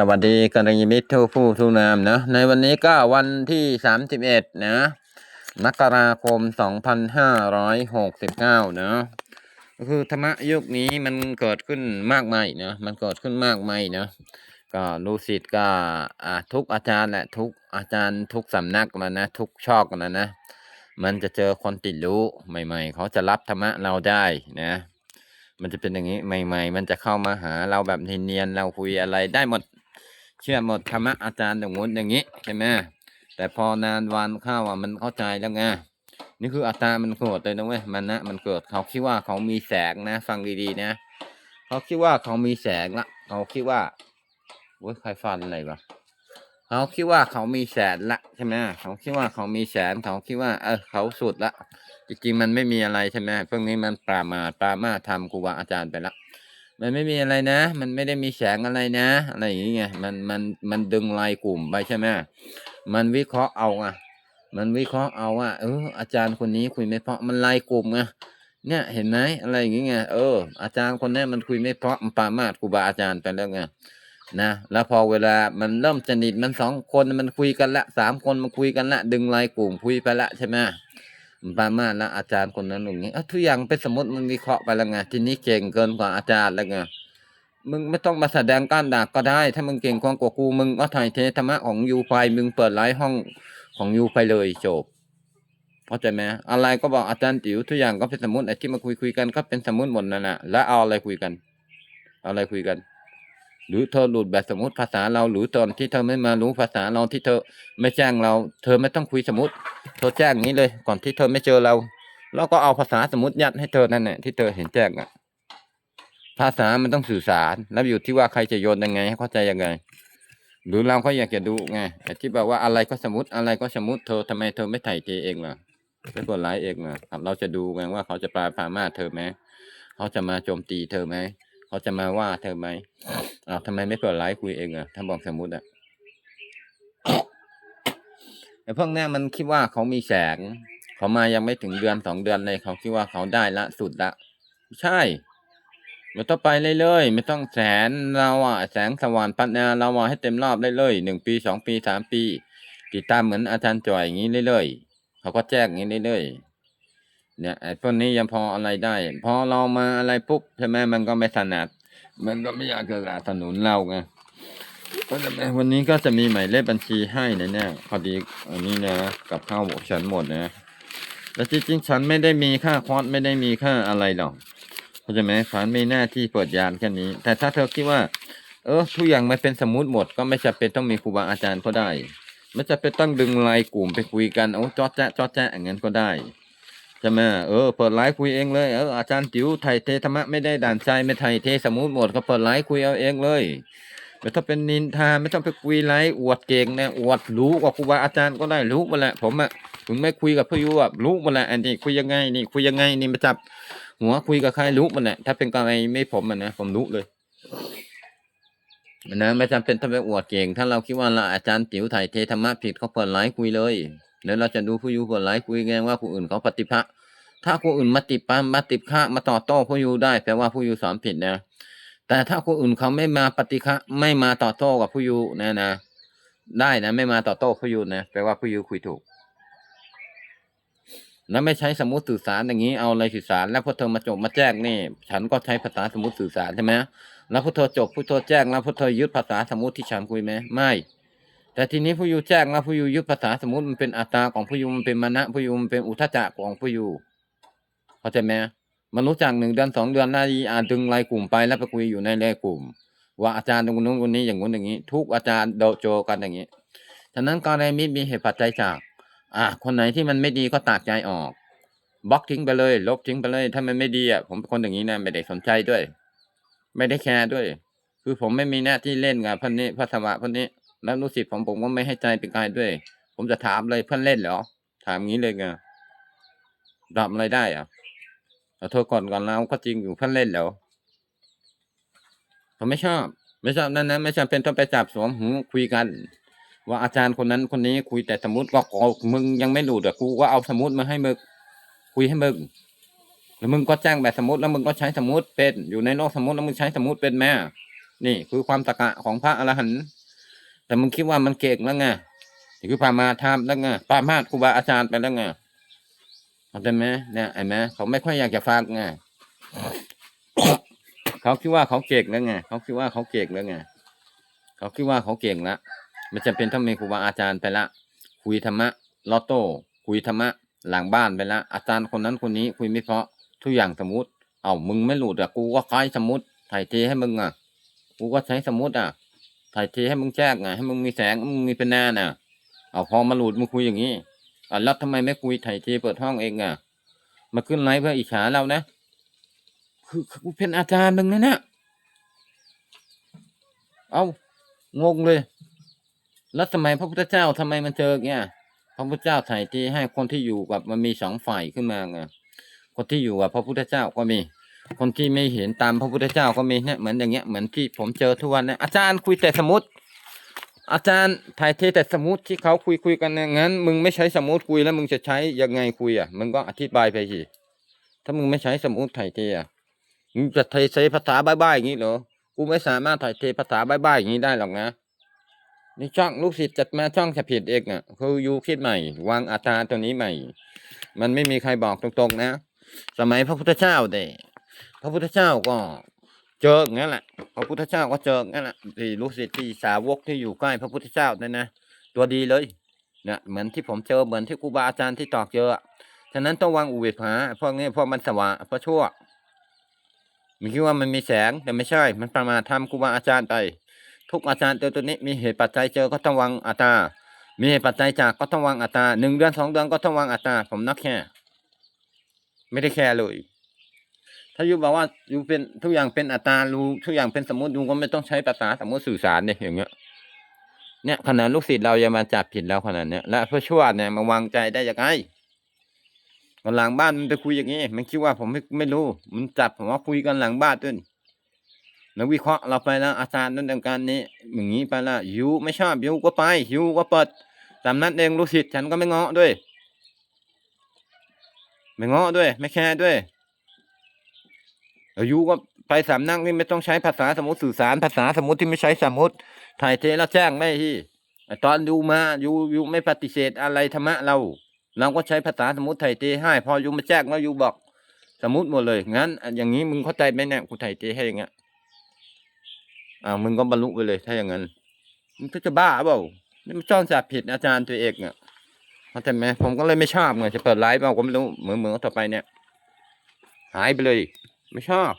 สวัสดีกัลยาณมิตรทุกผู้ทุกนามนะในวันนี้ก็วันที่ 31 นะมกราคม 2569 นะก็คือธรรมะยุคนี้มันเกิดขึ้นมากมายนะมันเกิดขึ้นมากมายนะก็ลูกศิษย์ก็ทุกอาจารย์แหละทุกอาจารย์ทุกสำนักมานะ ทุกช่องนะนะ มันจะเจอคนติดรู้ใหม่ ๆ เขาจะรับธรรมะเราได้นะมันจะเป็นอย่างนี้ใหม่ ๆ มันจะเข้ามาหาเราแบบเนียนๆเราคุยอะไรได้หมด เชื่อหมดธรรมะอาจารย์อย่างงู้นอย่างนี้ใช่ไหมแต่พอนานวันเข้าอะมันเข้าใจแล้วไงนี่คืออัตตามันโกรธเลยนะเว้ยมันนะมันเกิดเขาคิดว่าเขามีแสงนะ ฟังดีๆนะเขาคิดว่าเขามีแสงละเขาคิดว่าโว้ยใครฟันอะไรวะเขาคิดว่าเขามีแสนละใช่ไหมเขาคิดว่าเขามีแสนเขาคิดว่า เออเขาสุดละจริงๆมันไม่มีอะไรใช่ไหมพวกนี้มันปรามาปรามาททำครูบาอาจารย์ไปละ มันไม่มีอะไรนะ มันไม่ได้มีแสงอะไรนะ อะไรอย่างเงี้ยมันมันมันดึงลายกลุ่มไปใช่ไหมมันวิเคราะห์เอาอะมันวิเคราะห์เอาว่าเอออาจารย์คนนี้คุยไม่เพราะมันลายกลุ่มไงเนี่ยเห็นไหมอะไรอย่างเงี้ยเออ อาจารย์คนนี้มันคุยไม่เพราะมันปามาสครูบาอาจารย์ไปแล้วไงนะแล้วพอเวลามันเริ่มสนิทมันสองคนมันคุยกันละสามคนมันคุยกันละ ดึงลายกลุ่มคุยไปละใช่ไหม ปรามาสแล้วอาจารย์คนนั้นอย่างนี้อ้าทุกอย่างเป็นสมมติมึงวิเคราะห์ไปแล้วไงทีนี้เก่งเกินกว่าอาจารย์แล้วไงมึงไม่ต้องมาแสดงก้านดากก็ได้ ถ้ามึงเก่งกว่ากูมึงก็ถ่ายเทธรรมะของยูไปมึงเปิดไลฟ์ห้องของยูไปเลยจบเข้าใจไหมอะไรก็บอกอาจารย์ติ๋วทุกอย่างก็เป็นสมมติไอ้ที่มาคุยคุยกันก็เป็นสมมติหมดนั่นแหละแล้วเอาอะไรคุยกัน เอาอะไรคุยกัน หรือเธอหลุดแบบสมมติภาษาเรา หรือตอนที่เธอไม่มารู้ภาษาเราที่เธอไม่แจ้งเรา เธอไม่ต้องคุยสมมติเธอแจ้งนี้เลย ก่อนที่เธอไม่เจอเราเราก็เอาภาษาสมมติยัดให้เธอนั่นแหละที่เธอเห็นแจ้งอะ ภาษามันต้องสื่อสารแล้วอยู่ที่ว่าใครจะโยนยังไงให้เข้าใจยังไง หรือเราก็อยากจะดูไงไอ้ที่บอกว่าอะไรก็สมมติอะไรก็สมมติเธอทำไมเธอไม่ไถ่เทเองล่ะไม่กดไลค์เองล่ะครับเราจะดูไงว่าเขาจะปราพามาเธอไหมเขาจะมาโจมตีเธอไหม เขาจะมาว่าเธอไหมอ้าวทำไมไม่เปิดไลฟ์คุยเองอะถ้าบอกสมมติอะไอ้พวกนี้มันคิดว่าเขามีแสง เขามายังไม่ถึงเดือนสองเดือนเลยเขาคิดว่าเขาได้ละสุดละ ใช่ไม่ต้องไปเรื่อยๆไม่ต้องแสนเราอะแสงสว่างปัญญาเราอะให้เต็มรอบได้เลยหนึ่งปีสองปีสามปี ติดตามเหมือนอาจารย์จ่อยอย่างนี้เรื่อยๆเขาก็แจ้งอย่างนี้เรื่อยๆ เนี่ยไอ้พวกนี้ยังพออะไรได้ พอเรามาอะไรปุ๊บใช่ไหมมันก็ไม่ถนัดมันก็ไม่อยากจะสนับสนุนเราไงก็จะเป็นวันนี้ก็จะมีหมายเลขบัญชีให้นะเนี่ยพอดีอันนี้นะกับข้าวฉันหมดนะแล้วจริงๆฉันไม่ได้มีค่าคอร์สไม่ได้มีค่าอะไรหรอกเข้าใจไหมฉันมีหน้าที่เปิดยานแค่นี้ แต่ถ้าเธอคิดว่า เออทุกอย่างมันเป็นสมมุติหมด ก็ไม่จำเป็นต้องมีครูบาอาจารย์ก็ได้ไม่จำเป็นต้องดึงไลน์กลุ่มไปคุยกันโอ้จอดแจ๊ะจอดแจ๊ะอย่างนั้นก็ได้ ใช่ไหมเออเปิดไลฟ์คุยเองเลยเอออาจารย์ติ๋วไทยเทธรรมะไม่ได้ด่านใจไม่ไทยเทสมุติหมดก็เปิดไลฟ์คุยเอาเองเลยไม่ต้องเป็นนินทาไม่ต้องไปคุยไลฟ์อวดเก่งนะอวดรู้กว่าครูบาอาจารย์ก็ได้รู้มาแหละผมอะถึงไม่คุยกับพี่ยูอะรู้มาแหละอันนี้คุยยังไงนี่คุยยังไงนี่มาจับ หัวคุยกับใครรู้มาแหละถ้าเป็นกรณีไม่ผมอะนะผมรู้เลยนะไม่จำเป็นต้องไปอวดเก่ง ถ้าเราคิดว่าเราอาจารย์ติ๋วไถ่ายเทธรรมะผิดเขาเปิดไลฟ์คุยเลย แล้วเราจะดูผู้ยูเปิดไลฟ์คุยไงว่าผู้อื่นเขาปฏิภะถ้าผู้อื่นมาติดปามมาติดข้ามาต่อโต้ผู้ยูได้แปลว่าผู้ยูสอนผิดนะ แต่ถ้าคนอื่นเขาไม่มาปฏิฆะไม่มาต่อโต้กับผู้ยูนะนะ ได้นะ ไม่มาต่อโต้ผู้ยูนะแปลว่าผู้ยูคุยถูก แล้วไม่ใช้สมมติสื่อสารอย่างนี้เอาอะไรสื่อสาร แล้วพอเธอมาจบมาแจ้งนี่ ฉันก็ใช้ภาษาสมมติสื่อสารใช่ไหมแล้วพอเธอจบผู้เธอแจ้งแล้วพอเธอยึดภาษาสมมติที่ฉันคุยไหมไม่ แต่ทีนี้ผู้ยูแจ้งแล้วผู้ยูยึดภาษาสมมติมันเป็นอัตตาของผู้ยูมันเป็นมานะผู้ยูมันเป็นอุทจจะของผู้ยูเข้าใจไหมมันรู้จักหนึ่งเดือนสองเดือนหน้าดีอ่านดึงรายกลุ่มไปแล้วไปคุยอยู่ในรายกลุ่ม ว่าอาจารย์ตรงนู้นคนนี้อย่างนู้นอย่างนี้ ทุกอาจารย์โดโจกันอย่างนี้ฉะนั้นกรณีมิตรมีเหตุปัจจัยจาก อะคนไหนที่มันไม่ดีก็ตัดใจออกบล็อกทิ้งไปเลย ลบทิ้งไปเลย ถ้ามันไม่ดีอะผมเป็นคนอย่างนี้นะไม่ได้สนใจด้วย ไม่ได้แคร์ด้วย คือผมไม่มีหน้าที่เล่นกับพันนี้พระสวะพันนี้ แล้วรู้สิทธิ์ผมผมก็ไม่ให้ใจเป็นกายด้วย ผมจะถามเลยเพื่อนเล่นเหรอ ถามงี้เลยไงตอบอะไรได้อะขอโทษก่อนก่อนแล้วก็จริงอยู่เพื่อนเล่นแล้วผมไม่ชอบ ไม่ชอบนั้นนะไม่จำเป็นต้องไปจับสวมหูคุยกัน ว่าอาจารย์คนนั้นคนนี้คุยแต่สมมติก็ขอมึงยังไม่หลุดอะกูก็เอาสมมติมาให้มึงคุยให้มึงแล้วมึงก็แจ้งแบบสมมติแล้วมึงก็ใช้สมมติเป็นอยู่ในโลกสมมติแล้วมึงใช้สมมติเป็นแม่นี่คือความตะกะของพระอรหันต์ แต่มึงคิดว่ามันเก่งแล้วไงนี่คือพามาทำแล้วไงปามาครูบาอาจารย์ไปแล้วไงเข้าใจไหมเนี่ยเห็นไหมเขาไม่ค่อยอยากจะฟังไงเขาคิดว่าเขาเก่งแล้วไงเขาคิดว่าเขาเก่งแล้วไงเขาคิดว่าเขาเก่งละไม่จำเป็นต้องมีครูบาอาจารย์ไปละ คุยธรรมะลอตโต้คุยธรรมะหลังบ้านไปละอาจารย์คนนั้นคนนี้คุยไม่เพราะทุกอย่างสมมติ เอามึงไม่หลุดอะกูก็คล้ายสมมติถ่ายเทให้มึงอะกูก็ใช้สมมติอะ ถ่ายเทให้มึงแจ้งอะให้มึงมีแสงมึงมีเป็นหน้าน่ะเอาพอมาหลุดมึงคุยอย่างนี้อะแล้วทำไมไม่คุยถ่ายเทเปิดห้องเองอะ มาขึ้นไลฟ์เพื่ออิจฉาเรานะคือกูเป็นอาจารย์มึงนะเนี่ยเอางงเลย แล้วทำไมพระพุทธเจ้าทำไมมันเจอเงี้ยพระพุทธเจ้าถ่ายทีให้คนที่อยู่กับมันมีสองฝ่ายขึ้นมาไงคนที่อยู่กับพระพุทธเจ้าก็มี คนที่ไม่เห็นตามพระพุทธเจ้าก็มีเนี่ยเหมือนอย่างเงี้ยเหมือนที่ผมเจอทุกวันเนี่ยอาจารย์คุยแต่สมมติอาจารย์ถ่ายเทแต่สมมติที่เขาคุยคุยกันอย่างนั้น มึงไม่ใช้สมมติคุยแล้วมึงจะใช้ยังไงคุยอะมึงก็อธิบายไปสิถ้ามึงไม่ใช้สมมติถ่ายเทอะมึงจะไทยใช้ภาษาบ้าๆอย่างนี้เหรอกูไม่สามารถถ่ายเทภาษาบ้าๆอย่างนี้ได้หรอกนะนี่ช่องลูกศิษย์จัดมาช่องจะผิดเองอะคือยูคิดใหม่ วางอัตราตัวนี้ใหม่ มันไม่มีใครบอกตรงๆนะ สมัยพระพุทธเจ้าเด้ พระพุทธเจ้าก็เจออย่างนั้นแหละ พระพุทธเจ้าก็เจออย่างนั้นแหละที่ลูกศิษย์ที่สาวกที่อยู่ใกล้พระพุทธเจ้านั่นนะ ตัวดีเลยเนี่ยเหมือนที่ผมเจอเหมือนที่ครูบาอาจารย์ที่ตอกเจอฉะนั้นต้องวางอุเบกขาพวกนี้พวกมันสวะพวกชั่วมันคิดว่ามันมีแสงแต่ไม่ใช่ มันประมาททำครูบาอาจารย์ไป ทุกอาจารย์ตัวตัวนี้มีเหตุปัจจัยเจอก็ต้องวางอัตรา มีเหตุปัจจัยจากก็ต้องวางอัตราหนึ่งเดือนสองเดือนก็ต้องวางอัตราผมนักแค่ไม่ได้แคร์เลย ถ้ายูบอกว่ายูเป็นทุกอย่างเป็นอัตรารู้ทุกอย่างเป็นสมมติยูก็ไม่ต้องใช้ภาษาสมมติสื่อสารเนี่ยอย่างเงี้ยเนี่ยขนาดลูกศิษย์เรายังมาจับผิดแล้วขนาดเนี้ยและเพื่อชั่วเนี่ยมาวางใจได้ยังไงกันหลังบ้านมันไปคุยอย่างนี้มันคิดว่าผมไม่ไม่รู้ มันจับผมว่าคุยกันหลังบ้านด้วยแล้ววิเคราะห์เราไปแล้วอาจารย์นั่นตรงการนี้อย่างนี้ไปละยูไม่ชอบยูก็ไปยูก็เปิดสำนักเองลูกศิษย์ฉันก็ไม่เงาะด้วย ไม่เงาะด้วย ไม่แคร์ด้วย แล้วยูก็ไปสำนักนี่ไม่ต้องใช้ภาษาสมมติสื่อสารภาษาสมมติที่ไม่ใช้สมมติถ่ายเทแล้วแจ้งได้ที่ไอ้ตอนยูมายูยูไม่ปฏิเสธอะไรธรรมะเรา เราก็ใช้ภาษาสมมติถ่ายเทให้ พอยูมาแจ้งแล้วยูบอก สมมติหมดเลยงั้น อย่างนี้มึงเข้าใจไหมเนี่ยกูถ่ายเทให้อย่างเงี้ยอ่ามึงก็บรรลุไปเลยถ้าอย่างนั้นมึงจะบ้าเปล่านี่มันจ้องจับผิดอาจารย์ตัวเองอะเข้าใจไหมผมก็เลยไม่ชอบไงจะเปิดไลฟ์เปล่าก็ไม่รู้เหมือนเหมือนต่อไปเนี่ย หายไปเลย ไม่ชอบ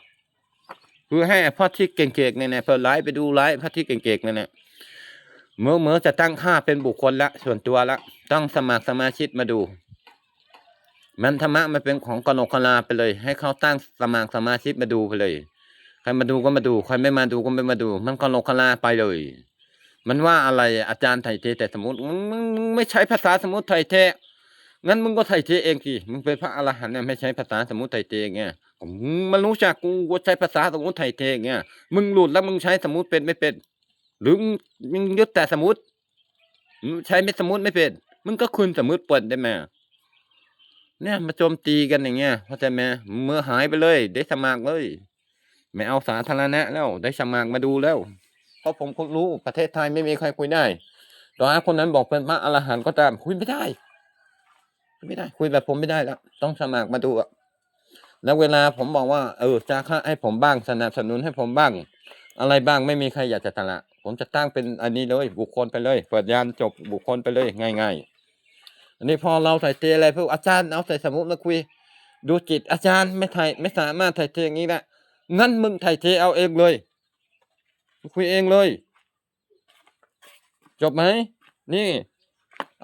คือให้พ่อที่เก่งๆเนี่ยเนี่ยเปิดไลฟ์ไปดูไลฟ์พ่อที่เก่งๆเนี่ยเนี่ยเมื่อเมื่อจะตั้งค่าเป็นบุคคลละส่วนตัวละ ต้องสมัครสมาชิกมาดู มันธรรมะมันเป็นของกนกกลาไปเลย ให้เขาตั้งสมัครสมาชิกมาดูไปเลยใครมาดูก็มาดูใครไม่มาดูก็ไม่มาดู มันก็โลกลาไปเลย มันว่าอะไรอาจารย์ไทยเทแต่สมมติมึงมึงมึงไม่ใช้ภาษาสมมติไทยเทงั้นมึงก็ไทยเทเองสิมึงเป็นพระอรหันต์เนี่ยไม่ใช้ภาษาสมมติไทยเทเงี้ย มันรู้จักกูกูใช้ภาษาสมมติไทยเทเงี้ยมึงหลุดแล้วมึงใช้สมมติเป็นไม่เป็น หรือมึงมึงยึดแต่สมมติมึงใช้ไม่สมมติไม่เป็นมึงก็คืนสมมติเปิดได้ไหมเนี่ยมาโจมตีกันอย่างเงี้ยเข้าใจไหมเมื่อหายไปเลย ได้สมัครเลย ไม่เอาสาธารณะแล้ว ได้สมัครมาดูแล้ว เพราะผมก็รู้ประเทศไทยไม่มีใครคุยได้ต่อให้คนนั้นบอกเป็นพระอรหันต์ก็ตามคุยไม่ได้ ไม่ได้ คุยแบบผมไม่ได้แล้วต้องสมัครมาดูอะ แล้วเวลาผมบอกว่าเออจะค่าให้ผมบ้างสนับสนุนให้ผมบ้าง อะไรบ้างไม่มีใครอยากจะตละผมจะตั้งเป็นอันนี้เลยบุคคลไปเลยเปิดยานจบบุคคลไปเลยง่าย ๆ อันนี้พอเราใส่เตอะไรพวกอาจารย์เอาใส่สมุดมาคุย ดูจิตอาจารย์ไม่ถ่ายไม่สามารถถ่ายเทอย่างนี้ได้งั้นมึงไถ่เทเอาเองเลยคุยเองเลย จบไหมนี่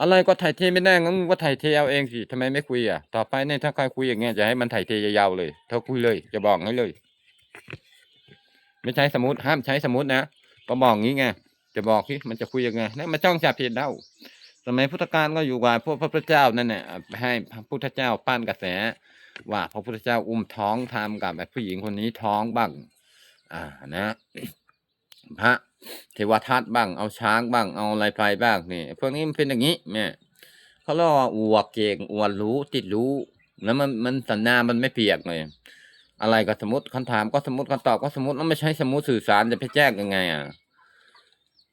อะไรก็ไถ่เทไม่ได้งั้นมึงก็ไถ่เทเอาเองสิทำไมไม่คุยอะต่อไปเนี่ยถ้าใครคุยอย่างเงี้ยจะให้มันไถ่เทยาวๆเลยเธอคุยเลย จะบอกให้เลย ไม่ใช้สมมติห้ามใช้สมมตินะก็บอกงี้ไงจะบอกที่มันจะคุยยังไงนั่นมาจ้องจับผิดแล้วสมัยพุทธกาลก็อยู่กับพวกพระพุทธเจ้านั่นแหละให้พระพุทธเจ้าปั้นกระแส ว่าพระพุทธเจ้าอุ้มท้องทำกับแบบผู้หญิงคนนี้ท้องบ้าง อ่านะ พระเทวทัตบ้างเอาช้างบ้างเอาอะไรไปบ้างนี่พวกนี้มันเป็นอย่างนี้แม่เขาเรียกว่าอวดเก่งอวดรู้ติดรู้ แล้วมันมันสันนามันไม่เปียกเลยอะไรก็สมมติคำถามก็สมมติคำตอบก็สมมติแล้วไม่ใช้สมมติสื่อสารจะไปแจ้งยังไงอะ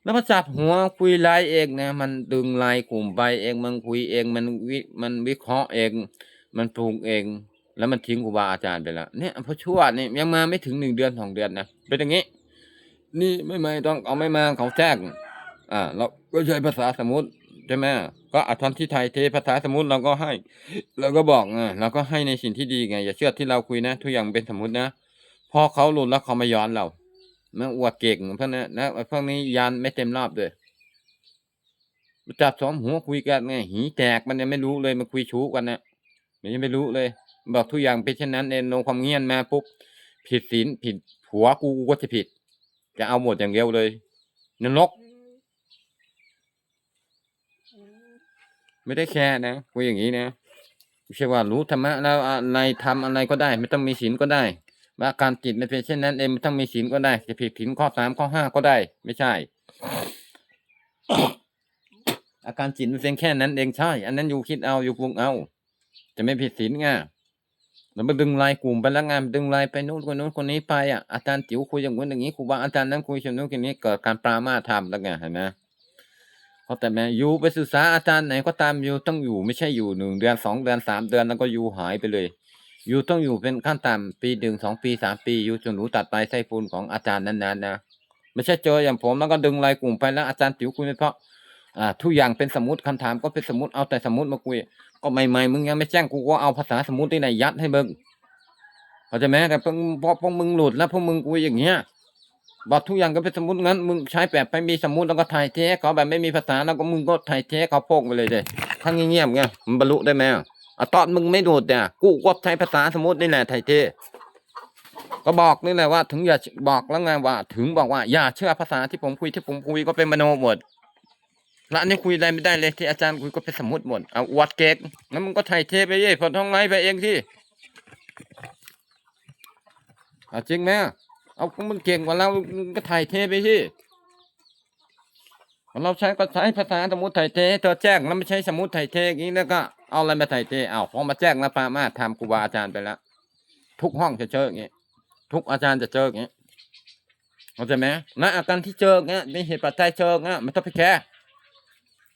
แล้วมาจับหัวคุยไลน์เองนะมันดึงไลน์กลุ่มไปเองมันคุยเองมันวิมันวิเคราะห์เอง มันปรุงเอง แล้วมันทิ้งครูบาอาจารย์ไปแล้วเนี่ยพอชั่วเนี่ยยังมาไม่ถึงหนึ่งเดือนสองเดือนนะเป็นอย่างนี้ นี่ไม่ไม่ต้องเอาไม่มาเขาแจ้งอ่า เราก็ใช้ภาษาสมมติใช่ไหมก็อาทันที่ไทยเทภาษาสมมติเราก็ให้เราก็บอกไงเราก็ให้ในสิ่งที่ดีไง อย่าเชื่อที่เราคุยนะทุกอย่างเป็นสมมตินะพอเขาหลุดแล้วเขามาย้อนเรามันอวดเก่งเพราะนั้นนะไอ้พวกนี้ยันไม่เต็มรอบเลยจับสองหัวคุยกันไงหีแตกมันยังไม่รู้เลยมันคุยชู้กันนะมันยังไม่รู้เลย บอกทุกอย่างเป็นเช่นนั้นเองลงความเงียบมาปุ๊บผิดศีลผิดผัวกูกูก็จะผิด จะเอาหมดอย่างเดียวเลยนรก ไม่ได้แค่นะคุยอย่างนี้นะไม่ใช่ว่ารู้ธรรมะแล้วอะไรทำอะไรก็ได้ ไม่ต้องมีศีลก็ได้ว่าอาการจิตมันเป็นเช่นนั้นเองไม่ต้องมีศีลก็ได้ จะผิดศีลข้อสามข้อห้าก็ได้ ไม่ใช่ อาการจิตมันเป็นแค่นั้นเองใช่ อันนั้นอยู่คิดเอาอยู่ปรุงเอา จะไม่ผิดศีลไง แล้วมาดึงไลน์กลุ่มไปแล้วไงดึงไลน์ไปนู้นคนนู้นคนนี้ไปอะอาจารย์ติ๋วคุยอย่างนู้นอย่างนี้ครูบาอาจารย์นั้นคุยอย่างนู้นอย่างนี้เกิดการปรามาธรรมแล้วไงเห็นไหมเพราแต่แม่อยู่ไปศึกษาอาจารย์ไหนก็ตามอยู่ต้องอยู่ไม่ใช่อยู่หนึ่งเดือนสองเดือนสามเดือนแล้วก็อยู่หายไปเลยอยู่ต้องอยู่เป็นขั้นต่ำปีหนึ่งสองปีสามปีอยู่จนหนูตัดไปไส้ปูนของอาจารย์นั้นๆนะไม่ใช่เจออย่างผมแล้วก็ดึงรายกลุ่มไปแล้วอาจารย์ติ๋วคุยไม่เพราะอ่าทุกอย่างเป็นสมมติคำถามก็เป็นสมมติเอาแต่สมมติมาคุย ก็ใหม่ๆมึงยังไม่แจ้งกูก็เอาภาษาสมมติที่ไหนยัดให้มึงเข้าใจไหมแต่พวกพอพวกมึงหลุดแล้วพวกมึงคุยอย่างเงี้ยบอกทุกอย่างก็เป็นสมมติงั้นมึงใช้แบบไม่มีสมมติแล้วก็ถ่ายเทเขาแบบไม่มีภาษาแล้วก็มึงก็ถ่ายเทเขาโป้งไปเลยเลยทั้งเงียบๆไงมันบรรลุได้ไหมอะตอนมึงไม่โดดเนี่ยกูก็ใช้ภาษาสมมตินี่แหละถ่ายเทก็บอกนี่แหละว่า ถึงอย่าบอกแล้วไงว่า ถึงบอกว่าอย่าเชื่อภาษาที่ผมคุยที่ผมคุยก็เป็นมโนหมด แล้วอันนี้คุยอะไรไม่ได้เลยที่อาจารย์คุยก็เป็นสมมติหมดเอาวัดเก๊กงั้นมึงก็ถ่ายเทไปเย่พอท้องไลฟ์ไปเองที่เอาจริงไหมเอามึงเก่งกว่าเรามึงก็ถ่ายเทไปที่เราใช้ก็ใช้ภาษาสมมติถ่ายเทเธอแจ้งแล้วไม่ใช้สมมติถ่ายเทอย่างนี้แล้วก็เอาอะไรมาถ่ายเทเอาพอมาแจ้งแล้วปามาทำครูบาอาจารย์ไปแล้วทุกห้องจะเจออย่างนี้ทุกอาจารย์จะเจออย่างนี้เข้าใจไหมณอาการที่เจออย่างเงี้ยมีเหตุปัจจัยเจออย่างเงี้ยไม่ต้องไปแคร์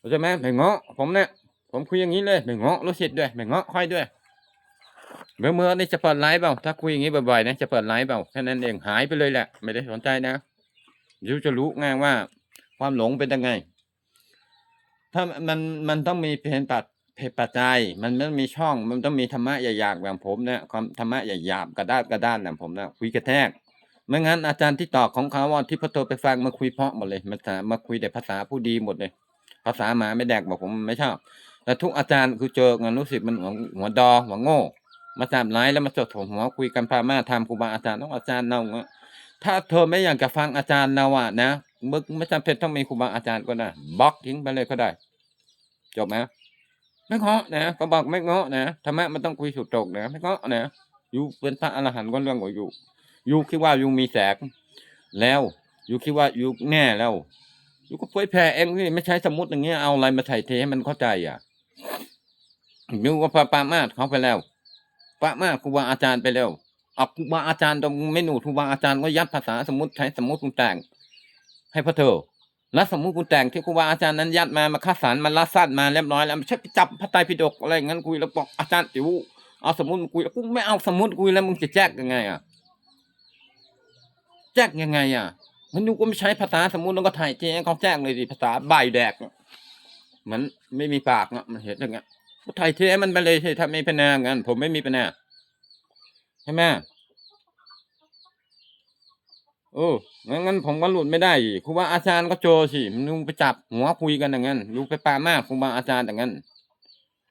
เข้าใจไหมไม่เงาะผมเนี่ยผมคุยอย่างนี้เลยไม่เงาะรู้สิทธิ์ด้วยไม่เงาะค่อยด้วยเมื่อเมื่อนี่จะเปิดไลฟ์เปล่าถ้าคุยอย่างนี้บ่อยๆนะจะเปิดไลฟ์เปล่าแค่นั้นเองหายไปเลยแหละ ไม่ได้สนใจนะยวจะรู้ไงว่า ความหลงเป็นยังไง ถ้ามันมันต้องมีเพนปัดเพปัจจัยมันไม่มีช่องมันต้องมีธรรมะหยาบๆแบบผมเนี่ยความธรรมะหยาบๆกระด้านกระด้านแบบผมนะคุยกระแทกไม่งั้นอาจารย์ที่ตอบของเขาว่าที่พระโตไปฟังมาคุยเพาะหมดเลยมามาคุยแต่ภาษาผู้ดีหมดเลย ภาษาหมาไม่แดกบอกผมไม่ชอบ แต่ทุกอาจารย์คือเจองานรู้สึกมันหัวหัวดอหัวโง่ มาจับไลฟ์แล้วมาจดถมหัวคุยกันพามาทำครูบาอาจารย์ต้องอาจารย์เราอะถ้าเธอไม่อยากจะฟังอาจารย์เราอะนะมึงไม่จำเป็นต้องมีครูบาอาจารย์ก็ได้บล็อกทิ้งไปเลยก็ได้ จบไหมไม่เงาะนะก็บอกไม่เงาะนะธรรมะมันต้องคุยสุดตรงนะไม่เงาะนะอยู่เป็นพระอรหันต์ก็เรื่องของอยู่ อยู่คิดว่าอยู่มีแสงแล้ว อยู่คิดว่าอยู่แน่แล้ว อยู่ก็เผยแผ่เองนี่ไม่ใช้สมมติอย่างเงี้ยเอาอะไรมาไถ่เทให้มันเข้าใจอะอยู่ก็ปาปามาดเขาไปแล้วปะมากครูบาอาจารย์ไปแล้วเอาครูบาอาจารย์ตรงไม่หนูครูบาอาจารย์ก็ยัดภาษาสมมติใช้สมมติคุณแต่ง ให้พระเธอแล้วสมมติคุณแต่งที่ครูบาอาจารย์นั้นยัดมามาคัดสรรมาลัดสั้นมาเรียบร้อยแล้วใช่ไปจับพระไตรปิฎกอะไรงั้นคุยแล้วบอกอาจารย์ติ๋วเอาสมมติคุยแล้วกูไม่เอาสมมติคุยแล้วมึงจะแจ้งยังไงอะแจ้งยังไงอะ มันดูก็ไม่ใช้ภาษาสมมุติแล้วก็ถ่ายเจ๊เขาแจ้งเลยดิภาษาใบแดกมันไม่มีปากอะมันเห็นอย่างเงี้ยก็ถ่ายเทให้มันไปเลยถ้าไม่เป็นแนวงั้นผมไม่มีปัญหาใช่ไหมโอ้งั้นงั้นผมก็หลุดไม่ได้ครูบาอาจารย์ก็โจสิมันลุงไปจับหัวคุยกันอย่างนั้นลุงไปปามากครูบาอาจารย์อย่างนั้น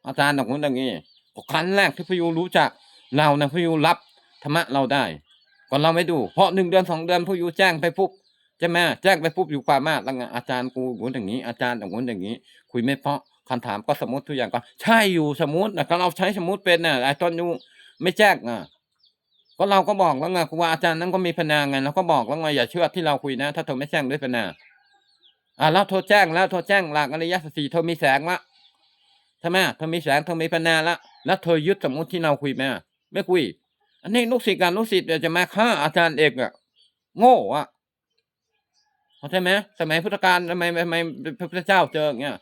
อาจารย์อย่างนู้นอย่างนี้ก็ครั้งแรกที่พยูรู้จักเรานะพยูรับธรรมะเราได้ ก่อนเราไม่ดู เพราะหนึ่งเดือนสองเดือนพยูแจ้งไปปุ๊บ ใช่ไหมแจ้งไปปุ๊บอยู่ปามมากแล้วไงอาจารย์กูอย่างนู้นอย่างนี้ อาจารย์อย่างนู้นอย่างนี้ คุยไม่เพาะคำถามก็สมมติทุกอย่างก็ ใช่อยู่สมมตินะก็เราใช้สมมติเป็นน่ะไอ้ตอนอยู่ไม่แจ้งอะก็เราก็บอกแล้วไงครูบาอาจารย์นั้นก็มีพนาไงเราก็บอกแล้วไงอย่าเชื่อที่เราคุยนะ ถ้าเธอไม่แจ้งด้วยพนาอ่าแล้วโทรแจ้งแล้วโทรแจ้งหลักอริยสัจสี่เธอมีแสงละใช่ไหมเธอมีแสงเธอมีพนาละแล้วเธอยึดสมมติที่เราคุยไหมไม่คุย อันนี้ลูกศิษย์กับลูกศิษย์จะมาฆ่าอาจารย์เอกอะโง่อะ เข้าใจไหมสมัยพุทธกาลทำไมทำไมพระพุทธเจ้าเจออย่างเงี้ย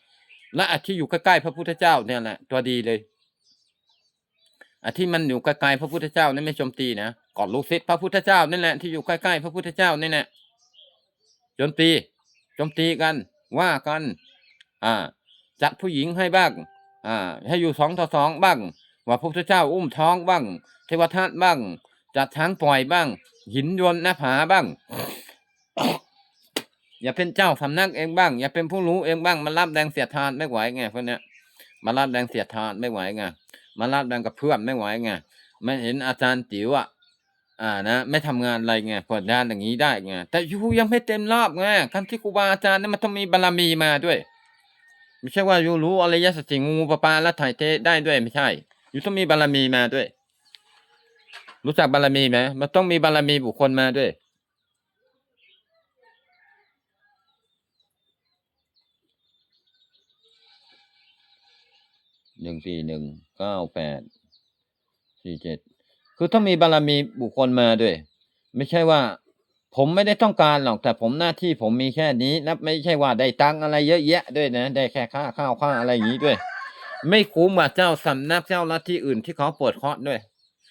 และอันที่อยู่ใกล้ๆพระพุทธเจ้าเนี่ยแหละตัวดีเลยอันที่มันอยู่ไกลๆพระพุทธเจ้านั่นไม่โจมตีนะก่อนลูกศิษย์พระพุทธเจ้านั่นแหละที่อยู่ใกล้ๆพระพุทธเจ้านี่แหละโจมตีโจมตีกัน ว่ากัน อ่า จัดผู้หญิงให้บ้าง อ่า ให้อยู่สองต่อสองบ้าง ว่าพระพุทธเจ้าอุ้มท้องบ้าง เทวทัตบ้าง จัดช้างปล่อยบ้าง หินโยนหน้าผาบ้าง อย่าเป็นเจ้าสำนักเองบ้าง อย่าเป็นผู้รู้เองบ้าง มันรับแรงเสียดทานไม่ไหวไงพวกเนี้ยมารับแรงเสียดทานไม่ไหวไงมารับแรงกับเพื่อนไม่ไหวไงมันเห็นอาจารย์ติ๋วอะอ่านะไม่ทำงานอะไรไงเปิดงานอย่างนี้ได้ไงแต่ยูยังไม่เต็มรอบไงขั้นที่ครูบาอาจารย์นี่มันต้องมีบารมีมาด้วย ไม่ใช่ว่ายูรู้อริยสัจสี่งูปปาแล้วถ่ายเทได้ด้วยไม่ใช่ยูต้องมีบารมีมาด้วย รู้จักบารมีไหมมันต้องมีบารมีบุคคลมาด้วย หนึ่งสี่หนึ่งเก้าแปดสี่เจ็ดคือต้องมีบารมีบุคคลมาด้วย ไม่ใช่ว่า ผมไม่ได้ต้องการหรอกแต่ผมหน้าที่ผมมีแค่นี้นับไม่ใช่ว่าได้ตังอะไรเยอะแยะด้วยนะได้แค่ค่าข้าวค่าอะไรอย่างนี้ด้วย ไม่คุ้มกับเจ้าสำนักเจ้าลัทธิอื่นที่เขาเปิดเคาะด้วย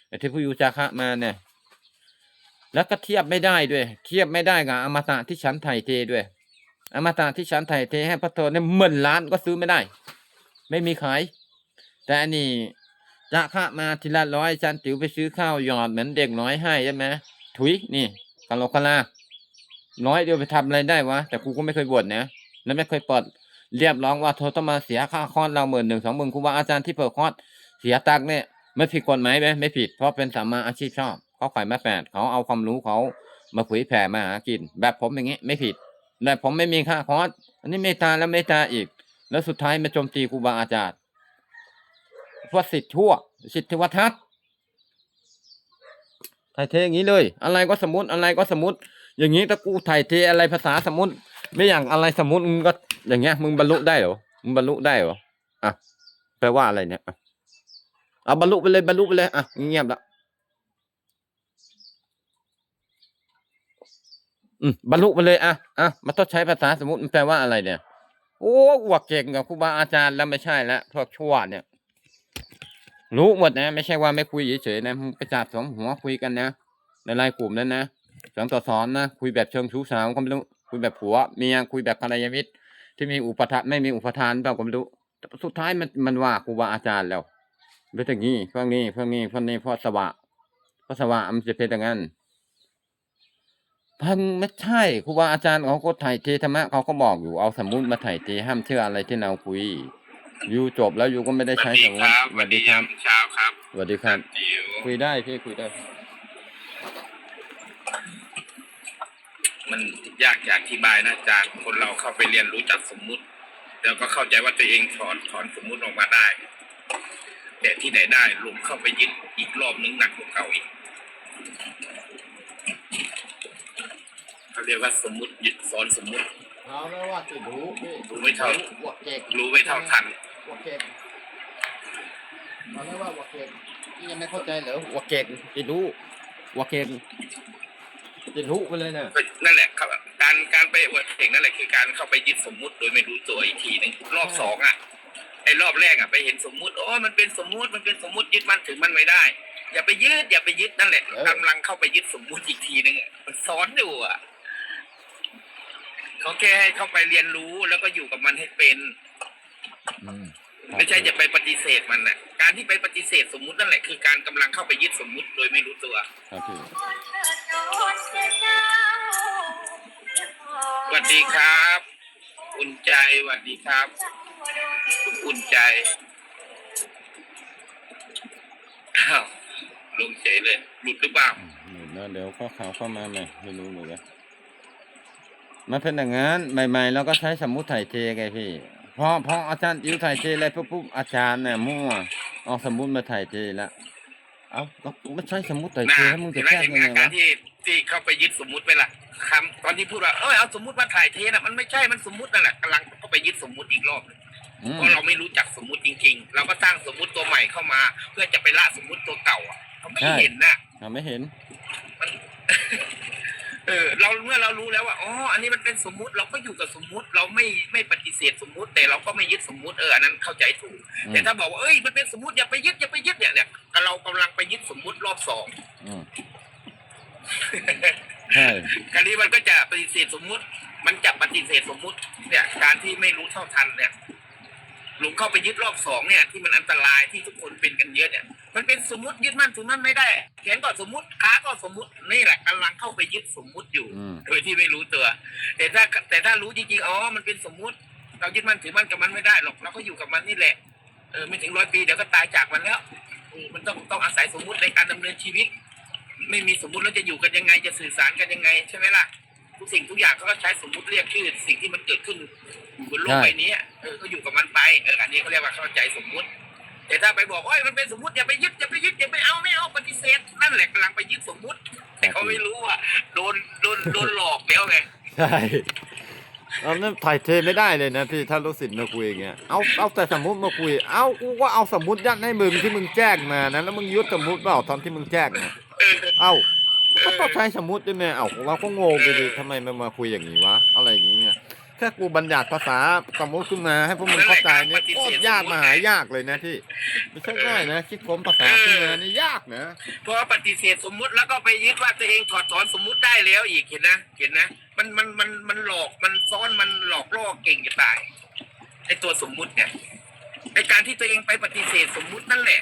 ไอ้ที่ผู้ยูจาคะมาเนี่ยแล้วก็เทียบไม่ได้ด้วย เทียบไม่ได้กับอมตะที่ฉันไถ่เทด้วย อมตะที่ฉันไถ่เทให้พระโทเนี่ยหมื่นล้านก็ซื้อไม่ได้ ไม่มีขาย แต่อันนี้จะคะมาทีละร้อยจันติ๋วไปซื้อข้าวหยอดเหมือนเด็กน้อยให้ใช่ไหมถุยนี่กะโลกะลาน้อยเดียวไปทำอะไรได้วะแต่กูก็ไม่เคยบวชนะและไม่เคยปลดเรียบร้องว่าเธอต้องมาเสียค่าคอร์สเราหมื่นหนึ่งสองหมื่นครูบาอาจารย์ที่เปิดคอร์สเสียตังค์เนี่ยไม่ผิดกฎหมายไหมไม่ผิดเพราะเป็นสามาอาชีพชอบเขาขายมาแปดเขาเอาความรู้เขามาเผยแผ่มาหากิน แบบผมอย่างงี้ไม่ผิดแต่ผมไม่มีค่าคอร์สอันนี้เมตตาแล้วเมตตาอีก แล้วสุดท้ายมาโจมตีครูบาอาจารย์ วกสิทธิ์ชั่ว สิทธิวัฒน์ถ่ายเทอย่างนี้เลย อะไรก็สมมติอะไรก็สมมติ อย่างนี้ถ้ากูถ่ายเทอะไรภาษาสมมติ ไม่อย่างอะไรสมมติมึงก็อย่างเงี้ย มึงบรรลุได้เหรอมึงบรรลุได้เหรออะแปลว่าอะไรเนี่ยเอาบรรลุไปเลยบรรลุไปเลยอะเงียบละอืมบรรลุไปเลยอะอะมันต้องใช้ภาษาสมมติมันแปลว่าอะไรเนี่ย โอ้อวกเก่งกับครูบาอาจารย์แล้วไม่ใช่แล้วพวกชั่วเนี่ย รู้หมดนะ ไม่ใช่ว่าไม่คุยเฉยๆนะไปจับสองหัวคุยกันนะในไลน์กลุ่มนั้นนะสองต่อสอนนะคุยแบบเชิงชู้สาวก็ไม่รู้คุยแบบผัวเมียคุยแบบภรรยามิตรที่มีอุปทานไม่มีอุปทานเปล่าก็ไม่รู้สุดท้ายมันมันว่าครูบาอาจารย์แล้วเป็นอย่างนี้พวกนี้พวกนี้พวกนี้พ่อสวะพ่อสวะมันจะเป็นอย่างนั้นพันไม่ใช่ครูบาอาจารย์เขาก็ถ่ายเทธรรมะเขาก็บอกอยู่เอาสมมุติมาถ่ายเทห้ามเชื่ออะไรที่เราคุย ยู่จบแล้วอยู่ก็ไม่ได้ใช้สมมติสวัสดีครับเช้าครับสวัสดีครับจิ๋วคุยได้พี่คุยได้ มันยากจะอธิบายนะอาจารย์คนเราเข้าไปเรียนรู้จากสมมุติ แล้วก็เข้าใจว่าตัวเองถอนถอนสมมุติออกมาได้ แต่ที่ไหนได้ลงเข้าไปยึดอีกรอบนึงหนักกว่าเก่าอีกเขาเรียกว่าสมมุติยึดสอนสมมุติ เอาแล้วว่าจะรู้พี่รู้ไม่เท่าหัวเก่งรู้ไม่เท่าทัน หัวเก่งเอาแล้วว่าหัวเก่งพี่ยังไม่เข้าใจเหรอหัวเก่งจะรู้หัวเก่งจะรู้ไปเลยนะก็นั่นแหละครับ การการไปอวดเก่งนั่นแหละคือการเข้าไปยึดสมมุติโดยไม่รู้ตัวอีกทีหนึงรอบสองอะไอ้รอบแรกอะไปเห็นสมมุติโอ้มันเป็นสมมุติมันเป็นสมมุติยึดมันถึงมันไม่ได้ อย่าไปยึดอย่าไปยึดนั่นแหละกำลังเข้าไปยึดสมมุติอีกทีนึงอะมันซ้อนอยู่อะเขาแค่ให้เข้าไปเรียนรู้แล้วก็อยู่กับมันให้เป็น อืมไม่ใช่จะไปปฏิเสธมันน่ะการที่ไปปฏิเสธสมมุตินั่นแหละคือการกำลังเข้าไปยึดสมมุติโดยไม่รู้ตัว ครับพี่สวัสดีครับ อุ่นใจสวัสดีครับ คุณอุ่นใจอ้าวลงเฉยเลย หลุดหรือเปล่า อืมแล้วเดี๋ยวข้อข่าวเข้ามาใหม่ไม่รู้เหมือนกันมันเป็นอย่างนั้นใหม่ๆเราก็ใช้สมมุติถ่ายเทไงพี่ พอพออาจารย์อิวถ่ายเทอะไรปุ๊บปุ๊บอาจารย์เนี่ยมั่วเอาสมมุติมาถ่ายเทละเอ้าแล้วกูไม่ใช้สมมุติถ่ายนะเทแล้วมึงจะเห็นไหมแก้เห็นยังไงอาการวะที่ที่เข้าไปยึดสมมุติไปละคำตอนที่พูดว่าเออเอาสมมุติมาถ่ายเทน่ะมันไม่ใช่มันสมมุตินั่นแหละกำลังเข้าไปยึดสมมุติอีกรอบหนึ่งอืมเพราะเราไม่รู้จักสมมุติจริง ๆ เราก็สร้างสมมุติตัวใหม่เข้ามา เพื่อจะไปละสมมุติตัวเก่าอะเขาไม่ใช่เห็นน่ะเราไม่เห็น เออเราเมื่อเรารู้แล้วว่าอ๋ออันนี้มันเป็นสมมุติเราก็อยู่กับสมมุติเราไม่ไม่ปฏิเสธสมมุติ แต่เราก็ไม่ยึดสมมุติเอออันนั้นเข้าใจถูกอืมแต่ถ้าบอกว่าเอ้ยมันเป็นสมมุติอย่าไปยึดอย่าไปยึดเนี่ยเนี่ยเรากำลังไปยึดสมมุติรอบสองอืมใช่คราวนี้มันก็จะปฏิเสธสมมุติ มันจะปฏิเสธสมมุติ เนี่ย การที่ไม่รู้เท่าทันเนี่ย หลงเข้าไปยึดรอบสองเนี่ยที่มันอันตรายที่ทุกคนเป็นกันเยอะเนี่ยมันเป็นสมมติยึดมั่นถือมั่นไม่ได้แขนก็สมมติขาก็สมมตินี่แหละกำลังเข้าไปยึดสมมุติอยู่อืมโดยที่ไม่รู้ตัว แต่ถ้าแต่ถ้ารู้จริงๆอ๋อมันเป็นสมมุติ เรายึดมั่นถือมั่นกับมันไม่ได้หรอกเราก็อยู่กับมันนี่แหละเออไม่ถึงร้อยปีเดี๋ยวก็ตายจากมันแล้วอืมมันต้องต้องอาศัยสมมุติในการดำเนินชีวิต ไม่มีสมมุติแล้วจะอยู่กันยังไงจะสื่อสารกันยังไงใช่ไหมล่ะ ทุกสิ่งทุกอย่างเขาก็ใช้สมมุติเรียกชื่อสิ่งที่มันเกิดขึ้นบนโลกใบนี้อะเออก็อยู่กับมันไปเอออันนี้เขาเรียกว่าเข้าใจสมมุติ แต่ถ้าไปบอกว่ามันเป็นสมมติอย่าไปยึดอย่าไปยึดอย่าไปเอาไม่เอาปฏิเสธนั่นแหละกำลังไปยึดสมมุติ แต่เขาไม่รู้ว่าโดนโดนโดนหลอกแล้วไงใช่เราเนี่ยถ่ายเทไม่ได้เลยนะพี่ถ้าลูกศิษย์มาคุยอย่างเงี้ยเอาเอาแต่สมมุติมาคุย เอากูก็เอาสมมุติยัดให้มึงที่มึงแจ้งมานะแล้วมึงยึดสมมุติเปล่าตอนที่มึงแจ้งนะเออเอ้า ก็ต้องใช้สมมุติด้วยแม่เอ้าเราก็งงไปดิทำไมมันมาคุยอย่างนี้วะ อะไรอย่างเงี้ยแค่กูบัญญัติภาษาสมมติขึ้นมาให้พวกมึงเข้าใจเนี่ยโคตรยากมาหายากเลยนะพี่ไม่ใช่ง่ายนะคิดค้นภาษาขึ้นมานี่ยากนะเพราะปฏิเสธสมมุติแล้วก็ไปยึดว่าตัวเองถอดถอนสมมุติได้แล้วอีกเห็นนะเห็นนะมันมันมันมันหลอกมันซ้อนมันหลอกล่อเก่งจะตายไอตัวสมมุติเนี่ยในการที่ตัวเองไปปฏิเสธสมมุตินั่นแหละ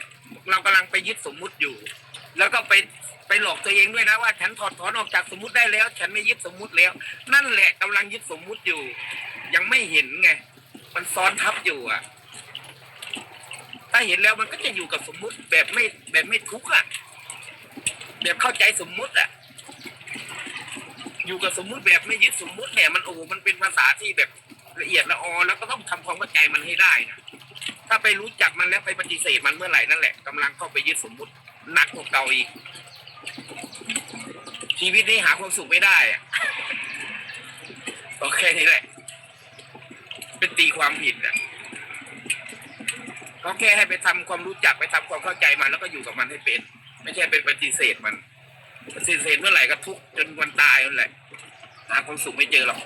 เรากำลังไปยึดสมมุติอยู่ แล้วก็ไป ไปหลอกตัวเองด้วยนะว่า ฉันถอดถอนออกจากสมมุติได้แล้ว ฉันไม่ยึดสมมุติแล้ว นั่นแหละกำลังยึดสมมุติอยู่ ยังไม่เห็นไง มันซ้อนทับอยู่อะ ถ้าเห็นแล้วมันก็จะอยู่กับสมมุติแบบไม่แบบไม่ทุกข์อะ แบบเข้าใจสมมุติอะ อยู่กับสมมุติแบบไม่ยึดสมมุติเนี่ยมันโอ้โหมันเป็นภาษาที่แบบละเอียดละออแล้วก็ต้องทำความเข้าใจมันให้ได้นะถ้าไปรู้จักมันแล้วไปปฏิเสธมันเมื่อไหร่นั่นแหละกำลังเข้าไปยึดสมมุติหนักกว่าเก่าอีก ชีวิตนี้หาความสุขไม่ได้อะโอเคนี่แหละ เป็นตีความผิดอะก็แค่ให้ไปทำความรู้จักไปทำความเข้าใจมันแล้วก็อยู่กับมันให้เป็น ไม่ใช่ไปปฏิเสธมันปฏิเสธเมื่อไหร่ก็ทุกจนวันตายนั่นแหละหาความสุขไม่เจอหรอก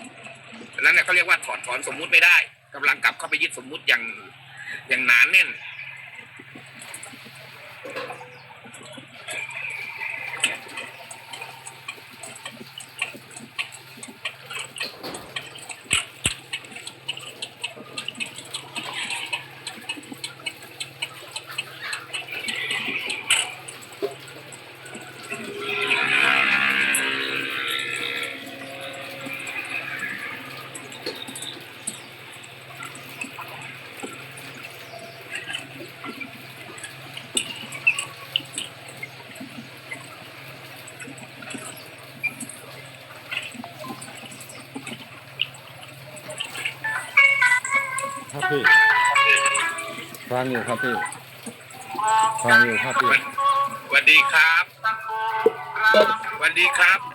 ดังนั้นเนี่ยเขาเรียกว่าถอดถอนสมมุติไม่ได้กำลังกลับเข้าไปยึดสมมุติอย่างอย่างหนานแน่น ครับพี่ ฟังอยู่ครับพี่ ฟังอยู่ครับพี่ สวัสดีครับสวัสดีครับ